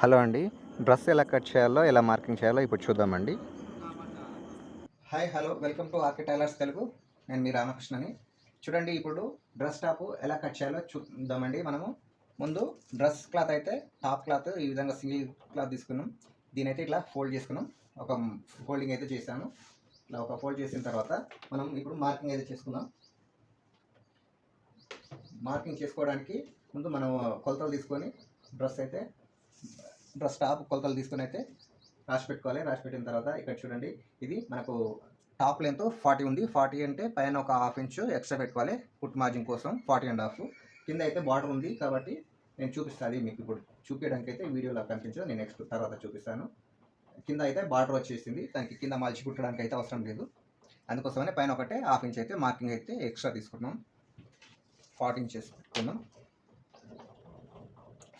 Hello అండి. Dress ఎలా cut చేయాలో ఎలా మార్కింగ్ చేయాలో ఇప్పుడు చూద్దామండి. Hi hello. Welcome to RK tailors Telugu. నేను మీ రామకృష్ణని. చూడండి ఇప్పుడు డ్రెస్ టాప్ ఎలా కట్ చేయాలో చూద్దామండి మనము. ముందు డ్రెస్ క్లాత్ అయితే టాప్ క్లాత్ ఈ విధంగా సింగిల్ క్లాత్ తీసుకున్నాం. దీని అయితే ఇట్లా ఫోల్డ్ చేసుకున్నాం. ఒక ఫోల్డింగ్ అయితే చేశాను. ఇట్లా ఒక ఫోల్డ్ చేసిన తర్వాత మనం ఇప్పుడు మార్కింగ్ అయితే చేసుకుందాం. మార్కింగ్ చేసుకోవడానికి ముందు మనం కొలతలు తీసుకొని డ్రెస్ అయితే డ్రెస్ టాప్ కొలతలు తీసుకుని అయితే రాసి పెట్టుకోవాలి. రాసి పెట్టిన తర్వాత ఇక్కడ చూడండి ఇది మనకు టాప్ లెంత్ ఫార్టీ ఉంది. ఫార్టీ అంటే పైన ఒక హాఫ్ ఇంచ్ ఎక్స్ట్రా పెట్టుకోవాలి ఫుట్ మార్జిన్ కోసం. Forty and half. కింద అయితే బార్డర్ ఉంది కాబట్టి నేను చూపిస్తాను అది మీకు ఇప్పుడు చూపించడానికి అయితే వీడియోలో కనిపించదు. నేను నెక్స్ట్ తర్వాత చూపిస్తాను. కింద అయితే బార్డర్ వచ్చేసింది. దానికి కింద మలిచి కుట్టడానికి అయితే అవసరం లేదు. అందుకోసమనే పైన ఒకటే హాఫ్ ఇంచ్ అయితే మార్కింగ్ అయితే ఎక్స్ట్రా తీసుకున్నాం. ఫార్టీ ఇంచెస్ పెట్టుకున్నాం.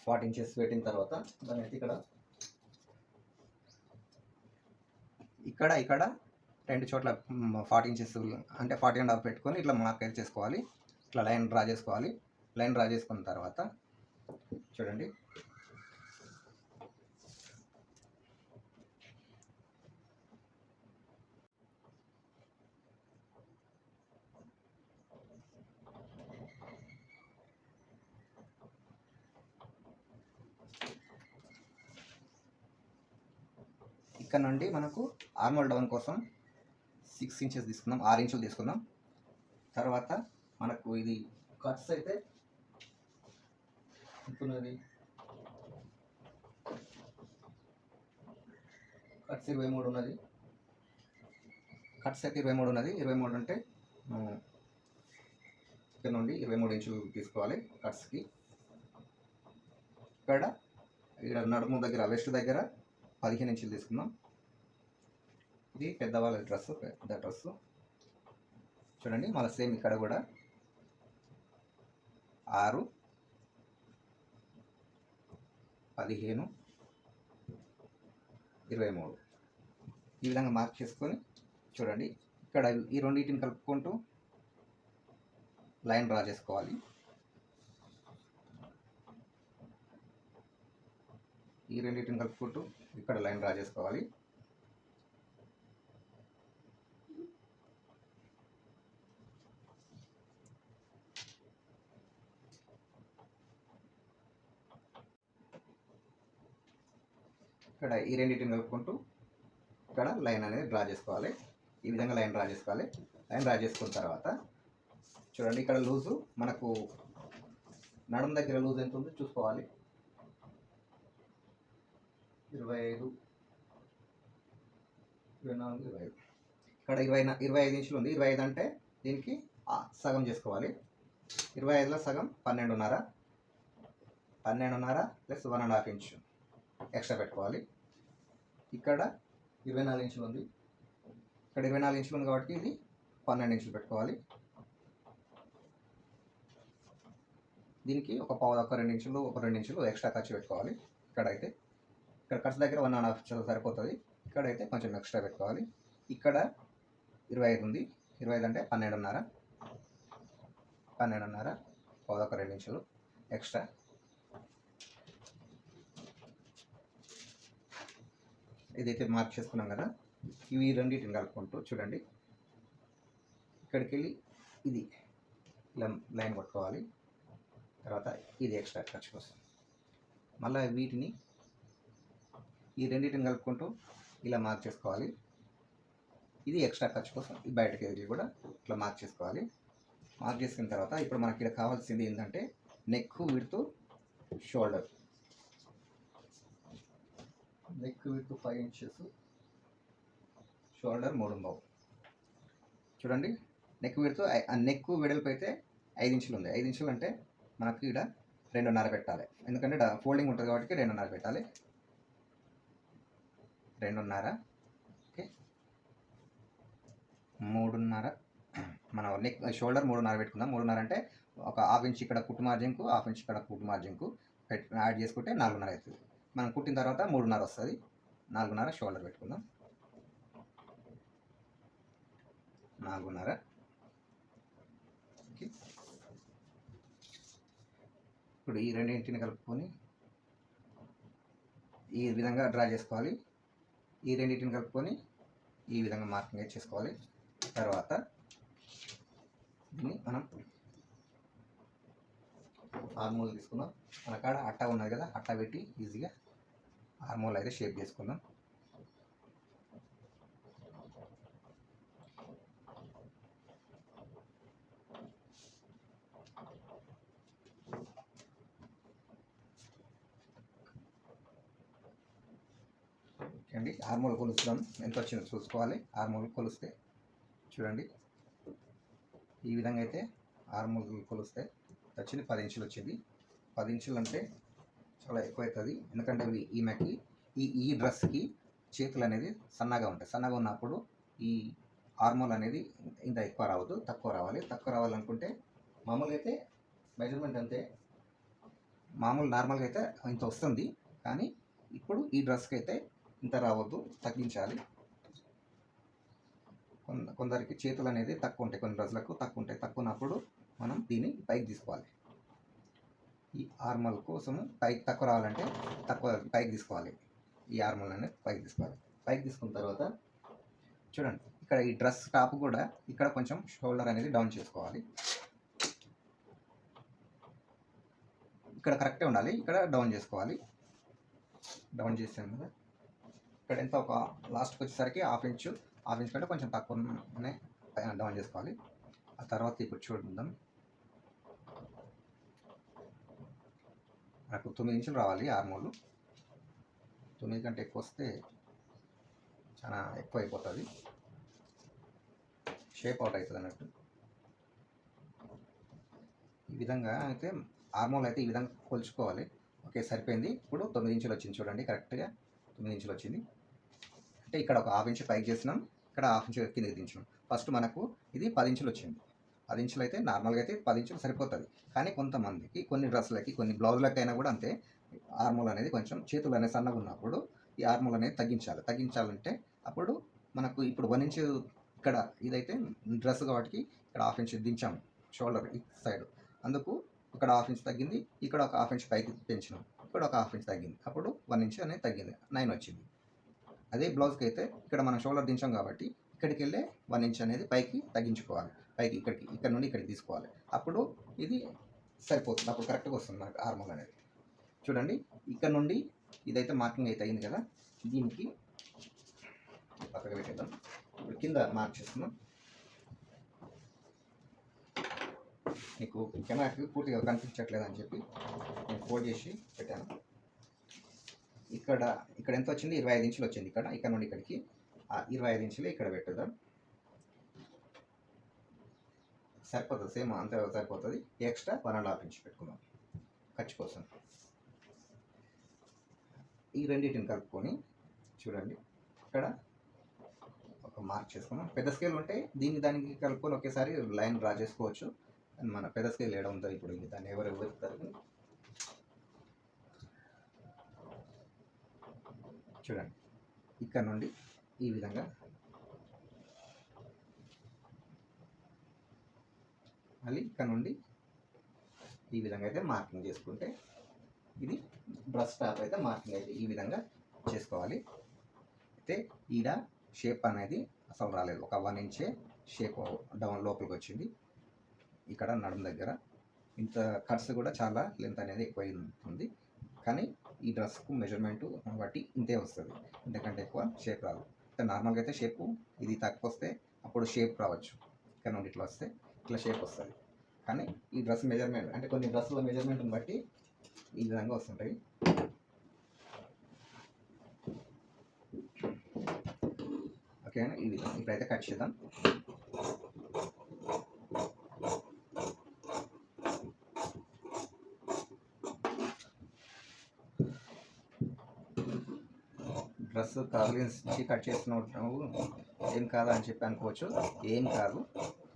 ఫార్టీ ఇంచెస్ పెట్టిన తర్వాత దాని అయితే ఇక్కడ ఇక్కడ ఇక్కడ రెండు చోట్ల ఫార్టీ ఇంచెస్ అంటే ఫార్టీ అండ్ హాఫ్ పెట్టుకొని ఇట్లా మార్క్ అయితే చేసుకోవాలి. ఇట్లా లైన్ డ్రా చేసుకోవాలి. లైన్ డ్రా చేసుకున్న తర్వాత చూడండి. ఇక్కడ నుండి మనకు ఆర్మల్ డౌన్ కోసం సిక్స్ ఇంచెస్ తీసుకుందాం ఆరు ఇంచులు తీసుకుందాం. తర్వాత మనకు ఇది కట్స్ అయితే ఎంతున్నది కట్స్ ఇరవై మూడు ఉన్నది. కట్స్ అయితే ఇరవై మూడు ఉన్నది. ఇరవై మూడు అంటే ఇక్కడ నుండి ఇరవై మూడు ఇంచులు తీసుకోవాలి కట్స్కి ఇక్కడ ఇక్కడ నడుము దగ్గర వెస్ట్ దగ్గర పదిహేను ఇంచులు తీసుకుందాం. ఇది పెద్దవాళ్ళ డ్రెస్ పెద్ద డ్రెస్ చూడండి మళ్ళీ సేమ్ ఇక్కడ కూడా. ఆరు పదిహేను ఇరవై మూడు ఈ విధంగా మార్క్ చేసుకొని చూడండి. ఇక్కడ ఈ రెండింటిని కలుపుకుంటూ లైన్ డ్రా చేసుకోవాలి. ఈ రెండింటిని కలుపుకుంటూ ఇక్కడ లైన్ డ్రా చేసుకోవాలి. ఇక్కడ ఈ రెండింటిని కలుపుకుంటూ ఇక్కడ లైన్ అనేది డ్రా చేసుకోవాలి. ఈ విధంగా లైన్ డ్రా చేసుకోవాలి. లైన్ డ్రా చేసుకున్న తర్వాత చూడండి ఇక్కడ లూజు మనకు నడుము దగ్గర లూజ్ ఎంత ఉందో చూసుకోవాలి. ఇరవై ఐదు ఇరవై నాలుగు ఇరవై ఐదు ఇక్కడ ఇరవై ఇరవై ఐదు ఇంచులు ఉంది. ఇరవై ఐదు అంటే దీనికి సగం చేసుకోవాలి. ఇరవై ఐదులో సగం పన్నెండున్నర. పన్నెండున్నర plus one and half inch extra పెట్టుకోవాలి. ఇక్కడ ఇరవై నాలుగు ఇంచులు ఉంది. ఇక్కడ ఇరవై నాలుగు ఇంచులు ఉంది కాబట్టి ఇది పన్నెండు ఇంచులు పెట్టుకోవాలి. దీనికి ఒక పావు ఒక రెండు ఇంచులు ఒక రెండు ఇంచులు ఎక్స్ట్రా ఖర్చు పెట్టుకోవాలి. ఇక్కడ అయితే ఇక్కడ ఖర్చు దగ్గర వన్ అండ్ హాఫ్ సరిపోతుంది. ఇక్కడైతే కొంచెం ఎక్స్ట్రా పెట్టుకోవాలి. ఇక్కడ ఇరవై ఐదు ఉంది. ఇరవై ఐదు అంటే పన్నెండున్నర. పన్నెండున్నర. పదొక రెండు ఇంచులు ఎక్స్ట్రా. ఇదైతే మార్క్ చేసుకున్నాం కదా. ఇవి రెండింటిని కలుపుకుంటూ చూడండి. ఇక్కడికి వెళ్ళి ఇది లైన్ కొట్టుకోవాలి. తర్వాత ఇది ఎక్స్ట్రా ఖర్చు కోసం. మళ్ళీ వీటిని ఈ రెండింటిని కలుపుకుంటూ ఇలా మార్క్ చేసుకోవాలి. ఇది ఎక్స్ట్రా ఖర్చు కోసం ఈ బయటకి వెళ్ళి కూడా ఇట్లా మార్క్ చేసుకోవాలి. మార్క్ చేసుకున్న తర్వాత ఇప్పుడు మనకి ఇక్కడ కావాల్సింది ఏంటంటే నెక్ విడుతూ షోల్డర్ నెక్ విడుతూ ఫైవ్ ఇంచెస్ షోల్డర్ మూడు బావు చూడండి నెక్ విడుతూ ఆ నెక్ వెడల్పు అయితే ఐదు ఇంచులు ఉంది. ఐదు ఇంచులు అంటే మనకి ఇక్కడ రెండున్నర పెట్టాలి. ఎందుకంటే ఫోల్డింగ్ ఉంటుంది కాబట్టి రెండున్నర పెట్టాలి. రెండున్నర. ఓకే. మూడున్నర. మనం నెక్ షోల్డర్ మూడున్నర పెట్టుకుందాం. మూడున్నర అంటే ఒక హాఫ్ ఇంచ్ ఇక్కడ కుట్టు మార్జిన్కు హాఫ్ ఇంచ్ ఇక్కడ కుట్టు మార్జిన్కు పెట్ యాడ్ చేసుకుంటే నాలుగున్నర అవుతుంది మనం కుట్టిన తర్వాత మూడున్నర వస్తుంది. నాలుగున్నర షోల్డర్ పెట్టుకుందాం. నాలుగున్నర. ఇప్పుడు ఈ రెండింటిని కలుపుకొని ఈ విధంగా డ్రా చేసుకోవాలి. ఈ రెండింటిని కలుపుకొని ఈ విధంగా మార్కింగ్ అయితే చేసుకోవాలి. తర్వాత దీన్ని మనం ఆర్మోల్ తీసుకుందాం. మన కాడ అట్ట ఉన్నది కదా అట్ట పెట్టి ఈజీగా ఆర్మోల్ అయితే షేప్ చేసుకుందాం. అండి. ఆర్మోల్ కొలుస్తున్నాను ఎంత వచ్చిందో చూసుకోవాలి. ఆర్మోల్ కొలిస్తే చూడండి. ఈ విధంగా అయితే ఆర్మోల్ కొలిస్తే వచ్చింది. పది ఇంచులు వచ్చింది. పది ఇంచులు అంటే చాలా ఎక్కువ అవుతుంది ఎందుకంటే ఇవి ఈమెకి ఈ ఈ డ్రెస్కి చేతులు అనేది సన్నగా ఉంటాయి. సన్నగా ఉన్నప్పుడు ఈ ఆర్మోల్ అనేది ఇంత ఎక్కువ రావద్దు. తక్కువ రావాలి. తక్కువ రావాలనుకుంటే మామూలుగా అయితే మెజర్మెంట్ అంతే. మామూలు నార్మల్గా అయితే ఇంత వస్తుంది. కానీ ఇప్పుడు ఈ డ్రెస్కి అయితే ఇంత రావద్దు తగ్గించాలి. కొంద కొందరికి చేతులు అనేది తక్కువ ఉంటాయి కొన్ని రోజులకు తక్కువ ఉంటాయి. తక్కువ ఉన్నప్పుడు మనం దీన్ని పైకి తీసుకోవాలి. ఈ ఆర్మల్ కోసము పైకి తక్కువ రావాలంటే తక్కువ పైకి తీసుకోవాలి. ఈ ఆర్మల్ అనేది పైకి తీసుకోవాలి. పైకి తీసుకున్న తర్వాత చూడండి ఇక్కడ ఈ డ్రెస్ టాప్ కూడా ఇక్కడ కొంచెం షోల్డర్ అనేది డౌన్ చేసుకోవాలి. ఇక్కడ కరెక్టే ఉండాలి. ఇక్కడ డౌన్ చేసుకోవాలి. డౌన్ చేసాను కదా. ఇక్కడ ఎంత? ఒక లాస్ట్కి వచ్చేసరికి హాఫ్ ఇంచు హాఫ్ ఇంచ్ కంటే కొంచెం తక్కువనే పైన డౌన్ చేసుకోవాలి. ఆ తర్వాత ఇప్పుడు చూద్దాం. నాకు తొమ్మిది ఇంచులు రావాలి ఆర్మోలు తొమ్మిది కంటే ఎక్కువ వస్తే చాలా ఎక్కువ అయిపోతుంది. షేప్ అవుట్ అవుతుంది అన్నట్టు. ఈ విధంగా అయితే ఆర్మోల్ అయితే ఈ విధంగా కొలుచుకోవాలి. ఓకే సరిపోయింది. ఇప్పుడు తొమ్మిది ఇంచులు వచ్చింది చూడండి కరెక్ట్గా తొమ్మిది ఇంచులు వచ్చింది. అంటే ఇక్కడ ఒక హాఫ్ ఇంచ్ పైకి చేసినాం ఇక్కడ హాఫ్ ఇంచ్ కిందకి దించినాం. ఫస్ట్ మనకు ఇది పది ఇంచులు వచ్చింది. పది ఇంచులు అయితే నార్మల్గా అయితే పది ఇంచులు సరిపోతుంది. కానీ కొంతమందికి కొన్ని డ్రెస్సులకి కొన్ని బ్లౌజులకైనా అయినా కూడా అంతే ఆర్మూల్ అనేది కొంచెం చేతులు అనేది సన్నగా ఉన్నప్పుడు ఈ ఆర్మూల్ అనేది తగ్గించాలి. తగ్గించాలంటే అప్పుడు మనకు ఇప్పుడు వన్ ఇంచ్ ఇక్కడ ఇదైతే డ్రెస్ కాబట్టి ఇక్కడ హాఫ్ ఇంచ్ దించాము షోల్డర్ ఈ సైడ్. అందుకు ఇక్కడ హాఫ్ ఇంచ్ తగ్గింది ఇక్కడ ఒక హాఫ్ ఇంచ్ పైకి పెంచినాం ఇక్కడ ఒక హాఫ్ ఇంచ్ తగ్గింది. అప్పుడు వన్ ఇంచ్ అనేది తగ్గింది నైన్ వచ్చింది. అదే బ్లౌజ్కి అయితే ఇక్కడ మనం షోల్డర్ దించాం కాబట్టి ఇక్కడికి వెళ్ళే వన్ ఇంచ్ అనేది పైకి తగ్గించుకోవాలి. పైకి ఇక్కడికి ఇక్కడ నుండి ఇక్కడికి తీసుకోవాలి. అప్పుడు ఇది సరిపోతుంది. అప్పుడు కరెక్ట్గా వస్తుంది మనకు ఆర్మల్ అనేది. చూడండి ఇక్కడ నుండి ఇదైతే మార్కింగ్ అయితే అయింది కదా దీనికి పక్కకు పెట్టేద్దాం. ఇప్పుడు కింద మార్క్ చేస్తున్నాం. మీకు కెమెరాకి పూర్తిగా కనిపించట్లేదు అని చెప్పి నేను ఫోల్డ్ చేసి పెట్టాను. ఇక్కడ ఇక్కడ ఎంత వచ్చింది? ఇరవై ఐదు ఇంచులు వచ్చింది ఇక్కడ. ఇక్కడ నుండి ఇక్కడికి. ఆ ఇరవై ఐదు ఇంచులు ఇక్కడ పెట్టుదాం. సరిపోతుంది. సేమ్ అంతే సరిపోతుంది. Extra one and half inch పెట్టుకుందాం. ఖర్చు కోసం. ఈ రెండింటిని కలుపుకొని చూడండి. ఇక్కడ ఒక మార్క్ చేసుకున్నాం పెద్ద స్కేల్ ఉంటే దీన్ని దానికి కలుపుకొని ఒకేసారి లైన్ డ్రా చేసుకోవచ్చు. అండ్ మన పెద్ద స్కేల్ ఏడ ఉందో ఇప్పుడు దాన్ని ఎవరు వెతుకుతారు చూడండి. ఇక్కడ నుండి ఈ విధంగా. మళ్ళీ ఇక్కడ నుండి ఈ విధంగా అయితే మార్కింగ్ చేసుకుంటే ఇది బ్రష్ టాప్ అయితే మార్కింగ్ అయితే ఈ విధంగా చేసుకోవాలి. అయితే ఈడ షేప్ అనేది అసలు రాలేదు. ఒక వన్ ఇంచే షేప్ డౌన్ లోపలికి వచ్చింది. ఇక్కడ నడుము దగ్గర ఇంత కట్స్ కూడా చాలా లెంత్ అనేది ఎక్కువ ఉంది కానీ ఈ డ్రెస్కు మెజర్మెంట్ బట్టి ఇంతే వస్తుంది. ఇంతకంటే ఎక్కువ షేప్ రాదు. నార్మల్గా అయితే షేపు ఇది తక్కువ వస్తే అప్పుడు షేప్ రావచ్చు. కానీ ఇట్లా వస్తే ఇట్లా షేప్ వస్తుంది. కానీ ఈ డ్రెస్ మెజర్మెంట్ అంటే కొన్ని డ్రెస్సుల మెజర్మెంట్ని బట్టి ఈ విధంగా వస్తుంటాయి. ఓకే ఈ విధంగా ఇప్పుడైతే కట్ చేద్దాం. డ్రెస్ నుంచి కట్ చేస్తున్నావు ఏం కాదా అని చెప్పి అనుకోవచ్చు. ఏం కాదు.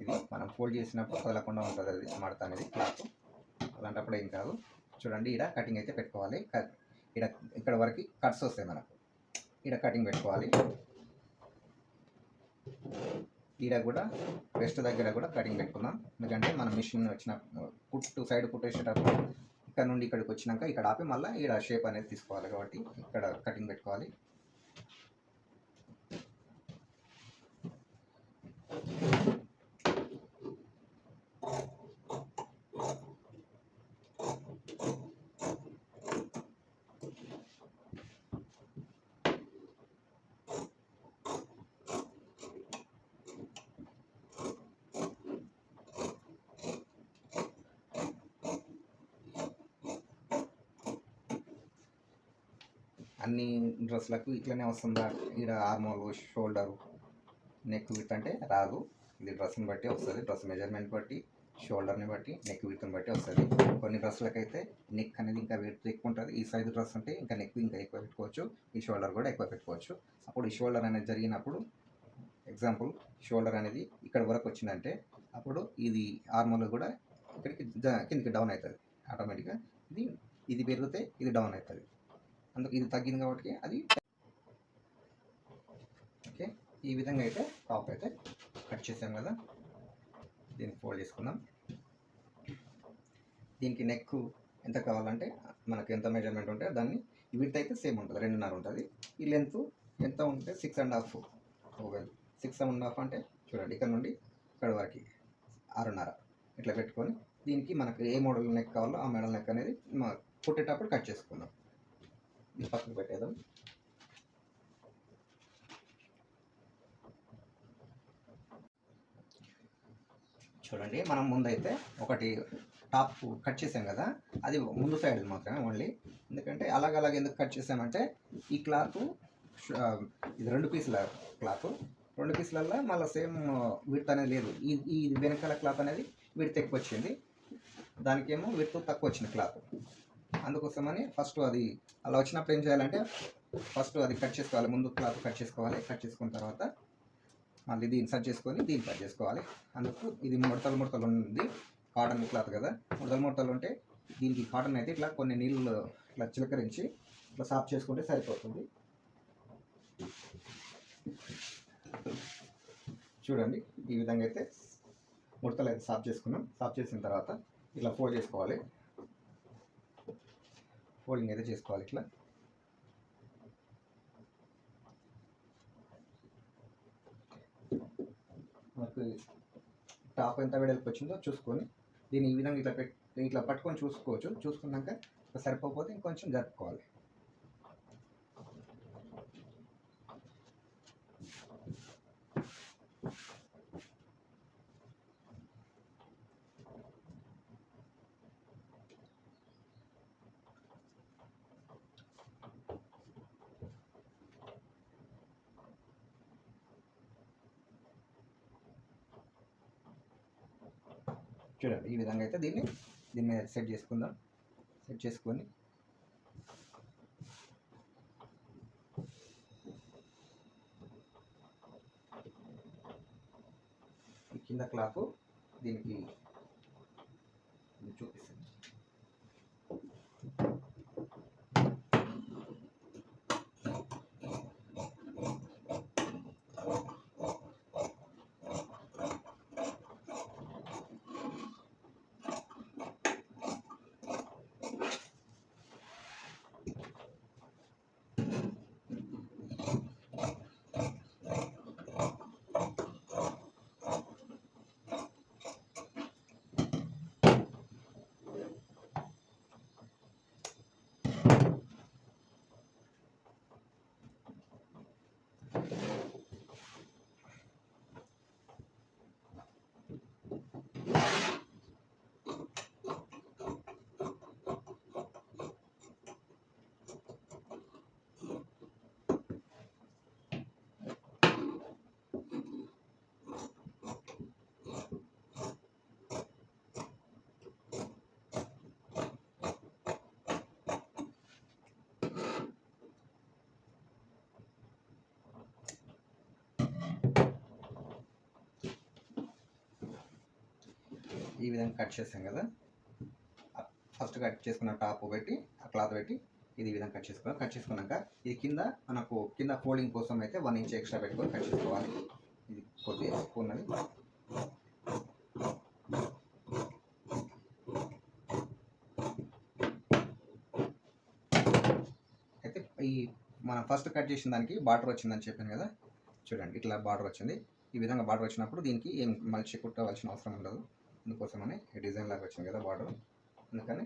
ఇది మనం ఫోల్డ్ చేసినప్పుడు కదలకుండా ఉంటుంది అది మడత అనేది క్లాత్. అలాంటప్పుడు ఏం కాదు. చూడండి ఇక్కడ కటింగ్ అయితే పెట్టుకోవాలి. ఇక్కడ ఇక్కడ వరకు కట్స్ వస్తాయి మనకు. ఇక్కడ కటింగ్ పెట్టుకోవాలి. ఈడ కూడా వెస్ట్ దగ్గర కూడా కటింగ్ పెట్టుకుందాం. ఎందుకంటే మన మిషన్ వచ్చిన కుట్టు సైడ్ కుట్టేసేటప్పుడు ఇక్కడ నుండి ఇక్కడికి వచ్చినాక ఇక్కడ ఆపి మళ్ళీ ఇక్కడ షేప్ అనేది తీసుకోవాలి కాబట్టి ఇక్కడ కటింగ్ పెట్టుకోవాలి. అన్ని డ్రెస్లకు ఇట్లనే వస్తుందా? ఇక్కడ ఆర్మోల్ షోల్డర్ నెక్ విత్ అంటే రాదు. ఇది డ్రెస్ని బట్టి వస్తుంది. డ్రెస్ మెజర్మెంట్ బట్టి షోల్డర్ని బట్టి నెక్ విత్ని బట్టి వస్తుంది. కొన్ని డ్రెస్సులకు అయితే నెక్ అనేది ఇంకా వెయిట్ ఎక్కువ ఉంటుంది. ఈ సైజ్ డ్రెస్ ఉంటే ఇంకా నెక్ ఇంకా ఎక్కువ పెట్టుకోవచ్చు. ఈ షోల్డర్ కూడా ఎక్కువ పెట్టుకోవచ్చు. అప్పుడు ఈ షోల్డర్ అనేది జరిగినప్పుడు ఎగ్జాంపుల్ షోల్డర్ అనేది ఇక్కడ వరకు వచ్చిందంటే అప్పుడు ఇది ఆర్మోల్ కూడా ఇక్కడికి కిందికి డౌన్ అవుతుంది. ఆటోమేటిక్గా ఇది ఇది పెరిగితే ఇది డౌన్ అవుతుంది. అందుకు ఇది తగ్గింది కాబట్టి అది ఓకే. ఈ విధంగా అయితే టాప్ అయితే కట్ చేసాం కదా. దీన్ని ఫోల్డ్ చేసుకుందాం. దీనికి నెక్ ఎంత కావాలంటే మనకు ఎంత మెజర్మెంట్ ఉంటే దాన్ని విత్ అయితే సేమ్ ఉంటుంది. రెండున్నర ఉంటుంది. ఈ లెంత్ ఎంత ఉంటే సిక్స్ అండ్ హాఫ్ ఓవెల్ సిక్స్ అండ్ హాఫ్ అంటే చూడండి ఇక్కడ నుండి ఇక్కడ వరకు ఆరున్నర. ఇట్లా పెట్టుకొని దీనికి మనకు ఏ మోడల్ నెక్ కావాలో ఆ మోడల్ నెక్ అనేది మ- కుట్టేటప్పుడు కట్ చేసుకుందాం. ఇది పక్కన పెట్టేద్దాం. చూడండి మనం ముందైతే ఒకటి టాప్ కట్ చేసాం కదా అది ముందు సైడ్ మాత్రమే ఓన్లీ. ఎందుకంటే అలాగ అలాగ ఎందుకు కట్ చేసామంటే ఈ క్లాత్ ఇది రెండు పీసుల క్లాత్. రెండు పీసులల్లో మళ్ళీ సేమ్ విడత అనేది లేదు. ఈ ఈ వెనకాల క్లాత్ అనేది విడత ఎక్కువ వచ్చింది. దానికేమో విడత తక్కువ వచ్చింది క్లాత్. అందుకోసమని ఫస్ట్ అది అలా వచ్చినప్పుడు ఏం చేయాలంటే ఫస్ట్ అది కట్ చేసుకోవాలి. ముందు క్లాత్ కట్ చేసుకోవాలి. కట్ చేసుకున్న తర్వాత మళ్ళీ దీన్ని సెట్ చేసుకొని దీన్ని కట్ చేసుకోవాలి. అందుకు ఇది ముడతలు ముడతలు ఉంది. కాటన్ క్లాత్ కదా. ముడతలు ముడతలు ఉంటే దీనికి కాటన్ అయితే ఇట్లా కొన్ని నీళ్ళు ఇట్లా చిలకరించి ఇట్లా సాఫ్ చేసుకుంటే సరిపోతుంది. చూడండి. ఈ విధంగా అయితే ముడతలు అయితే సాఫ్ చేసుకున్నాం. సాఫ్ చేసిన తర్వాత ఇట్లా ఫోల్డ్ చేసుకోవాలి. ఫోల్డింగ్ అయితే చేసుకోవాలి ఇట్లా. మనకు టాప్ ఎంత వెడల్పు వచ్చిందో చూసుకొని దీన్ని ఈ విధంగా ఇట్లా పెట్టి ఇట్లా పట్టుకొని చూసుకోవచ్చు. చూసుకున్నాక సరిపోతే ఇంకొంచెం జరుపుకోవాలి. చూడండి ఈ విధంగా అయితే దీన్ని దీని మీద సెట్ చేసుకుందాం. సెట్ చేసుకొని. ఈ కింద క్లాకు దీనికి చూపిస్తుంది. ఈ విధంగా కట్ చేసాం కదా. ఫస్ట్ కట్ చేసుకున్న టాప్ పెట్టి ఆ క్లాత్ పెట్టి ఇది ఈ విధంగా కట్ చేసుకున్నాం కట్ చేసుకున్నాక ఇది కింద మనకు కింద ఫోల్డింగ్ కోసం అయితే వన్ ఇంచ్ ఎక్స్ట్రా పెట్టుకొని కట్ చేసుకోవాలి. ఇది కొద్దిగా ఉన్నది. అయితే ఈ మనం ఫస్ట్ కట్ చేసిన దానికి బార్డర్ వచ్చిందని చెప్పాను కదా. చూడండి ఇట్లా బార్డర్ వచ్చింది. ఈ విధంగా బార్డర్ వచ్చినప్పుడు దీనికి ఏం మలిచి కుట్టవలసిన అవసరం ఉండదు. అందుకోసమని డిజైన్ లాగా వచ్చింది కదా బార్డర్ అందుకని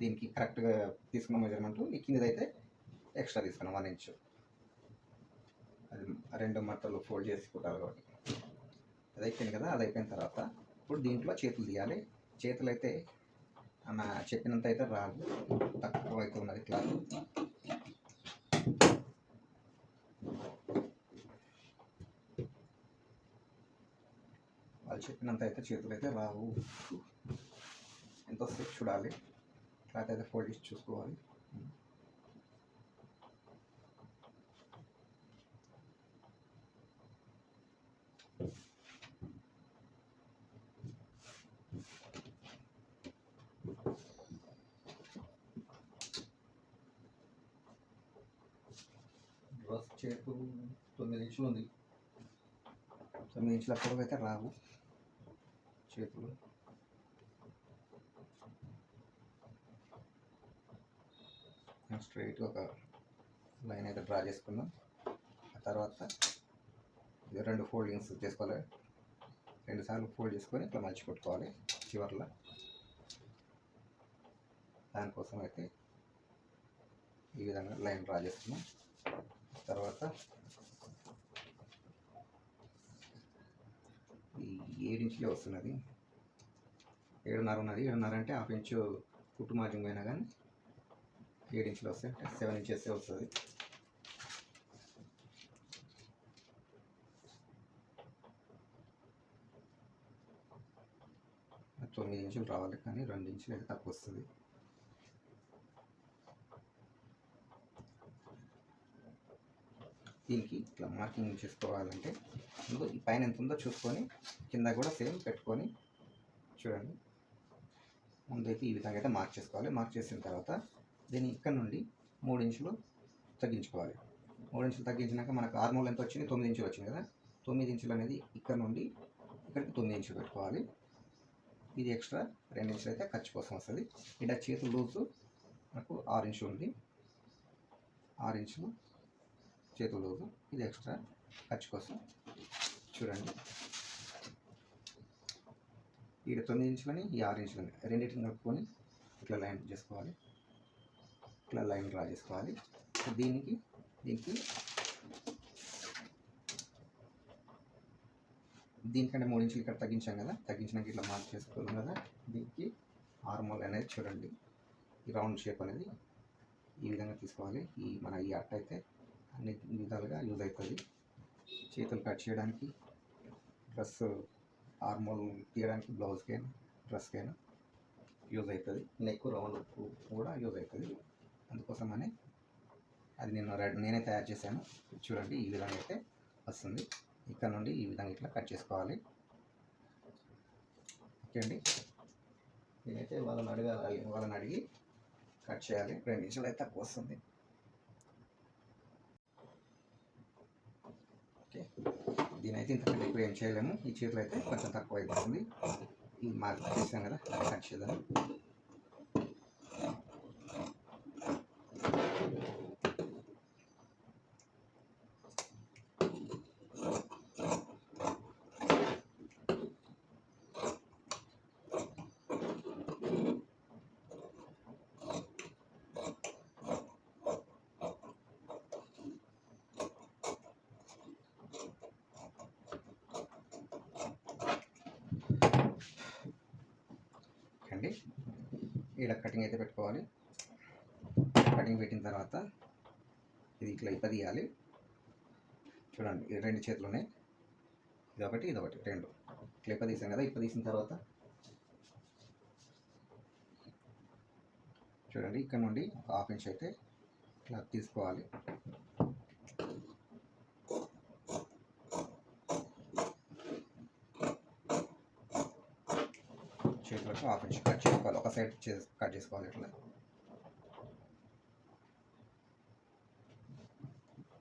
దీనికి కరెక్ట్గా తీసుకున్న మెజర్మెంట్ ఈ కిందదైతే ఎక్స్ట్రా తీసుకున్నాం వన్ ఇంచ్ అది రెండు మట్టలు ఫోల్డ్ చేసుకుంటారు కాబట్టి. అది అయిపోయింది కదా అది అయిపోయిన తర్వాత ఇప్పుడు దీంట్లో చేతులు తీయాలి. చేతులు అయితే అన్న చెప్పినంత అయితే రాదు. తక్కువ అయితే ఉన్నది క్లాత్ వాళ్ళు చెప్పినంత అయితే చేతులు అయితే రావు ఎంతసేపు చూడాలి క్లాత్ అయితే ఫోల్డ్ చేసి చూసుకోవాలి డ్రెస్ చేతు తొమ్మిది ఇంచులు ఉంది తొమ్మిది ఇంచుల పొడవు అయితే రావు చేతులు. స్ట్రైట్ ఒక లైన్ అయితే డ్రా చేసుకున్నాం. ఆ తర్వాత రెండు ఫోల్డింగ్స్ చేసుకోవాలి. రెండు సార్లు ఫోల్డ్ చేసుకొని ఇట్లా మంచి కొట్టుకోవాలి చివర్లో. దానికోసం అయితే ఈ విధంగా లైన్ డ్రా చేస్తున్నాం తర్వాత ఏడు ఇంచులే వస్తున్నది. ఏడున్నర ఉన్నది. ఏడున్నర అంటే హాఫ్ ఇంచు కుట్టు మార్జింగ్ పోయినా కానీ ఏడు ఇంచులు వస్తాయి. అంటే సెవెన్ ఇంచెస్ వస్తుంది. తొమ్మిది ఇంచులు రావాలి కానీ రెండు ఇంచులు అయితే తక్కువ వస్తుంది. దీనికి ఇట్లా మార్కింగ్ చేసుకోవాలంటే ముందు ఈ పైన ఎంత ఉందో చూసుకొని కింద కూడా సేమ్ పెట్టుకొని చూడండి. ముందైతే ఈ విధంగా అయితే మార్క్ చేసుకోవాలి. మార్క్ చేసిన తర్వాత దీన్ని ఇక్కడ నుండి మూడు ఇంచులు తగ్గించుకోవాలి. మూడు ఇంచులు తగ్గించినాక మనకు ఆర్మోల్ ఎంత వచ్చింది తొమ్మిది ఇంచులు వచ్చింది కదా. తొమ్మిది ఇంచులు అనేది ఇక్కడ నుండి ఇక్కడికి తొమ్మిది ఇంచులు పెట్టుకోవాలి. ఇది ఎక్స్ట్రా రెండు ఇంచులు అయితే ఖర్చు కోసం వస్తుంది. ఇక్కడ చేతులు లూజు మనకు ఆరు ఇంచులు ఉంది. ఆరు ఇంచులు చేతులు ఇది ఎక్స్ట్రా ఖర్చు కోసం. చూడండి. ఇక్కడ తొమ్మిది ఇంచులని ఈ ఆరు ఇంచులని రెండింటిని కలుపుకొని ఇట్లా లైన్ చేసుకోవాలి. ఇట్లా లైన్ డ్రా చేసుకోవాలి. దీనికి దీనికి దీనికంటే మూడు ఇంచులు ఇక్కడ తగ్గించాం కదా. తగ్గించినాక ఇట్లా మార్క్ చేసుకోవాలి కదా. దీనికి ఆర్మోల్ అనేది చూడండి. ఈ రౌండ్ షేప్ అనేది ఈ విధంగా తీసుకోవాలి. ఈ మన ఈ అట్ట అయితే అన్ని విధాలుగా యూజ్ అవుతుంది. చేతులు కట్ చేయడానికి డ్రెస్ ఆర్మోల్ తీయడానికి బ్లౌజ్కైనా డ్రెస్కైనా యూజ్ అవుతుంది. నెక్ రౌండ్ కూడా యూజ్ అవుతుంది. అందుకోసమని అది నేను రెడ్ నేనే తయారు చేశాను. చూడండి ఈ విధంగా అయితే వస్తుంది. ఇక్కడ నుండి ఈ విధంగా ఇట్లా కట్ చేసుకోవాలి. ఓకే అండి. నేనైతే వాళ్ళని అడగాలి వాళ్ళని అడిగి కట్ చేయాలి. రెండు నిమిషాలు అయితే తక్కువ వస్తుంది. ఓకే. దీని అయితే ఇంతకంటే ఎక్కువ ఏం చేయలేము. ఈ చీరలు అయితే కొంచెం తక్కువ అయిపోతుంది. ఈ మార్క్ చేసాం కదా కట్ చేద్దాం అండి ఇక్కడ కటింగ్ అయితే పెట్టుకోవాలి. కటింగ్ పెట్టిన తర్వాత ఇది ఇట్లా ఇప్పదీయాలి. చూడండి ఈ రెండు చేతులు ఉన్నాయి. ఇది ఒకటి రెండు. ఇట్లా ఇప్ప తీసాం కదా ఇప్ప తీసిన తర్వాత చూడండి ఇక్కడ నుండి ఒక హాఫ్ ఇంచ్ అయితే ఇట్లా తీసుకోవాలి. హాఫ్ ఇంచ్ కట్ చేసుకోవాలి. ఒక సైడ్ చేసి కట్ చేసుకోవాలి ఇట్లా.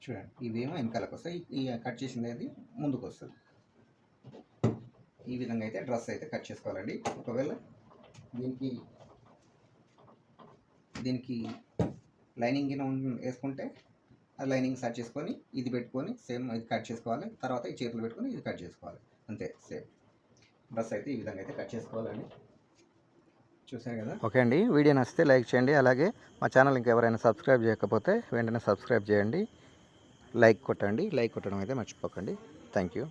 చూడండి. ఇవేమో వెనకాలకు వస్తాయి. ఈ కట్ చేసింది అది ముందుకు వస్తుంది. ఈ విధంగా అయితే డ్రెస్ అయితే కట్ చేసుకోవాలండి. ఒకవేళ దీనికి దీనికి లైనింగ్ వేసుకుంటే ఆ లైనింగ్ సెట్ చేసుకొని ఇది పెట్టుకొని సేమ్ ఇది కట్ చేసుకోవాలి. తర్వాత ఈ చేతులు పెట్టుకొని ఇది కట్ చేసుకోవాలి. అంతే సేమ్. డ్రెస్ అయితే ఈ విధంగా అయితే కట్ చేసుకోవాలండి. చూసారు కదా? ఓకే అండి. వీడియో నచ్చితే లైక్ చేయండి. అలాగే మా ఛానల్ ఇంకెవరైనా సబ్స్క్రైబ్ చేయకపోతే వెంటనే సబ్స్క్రైబ్ చేయండి. లైక్ కొట్టండి. లైక్ కొట్టడం అయితే మర్చిపోకండి. Thank you.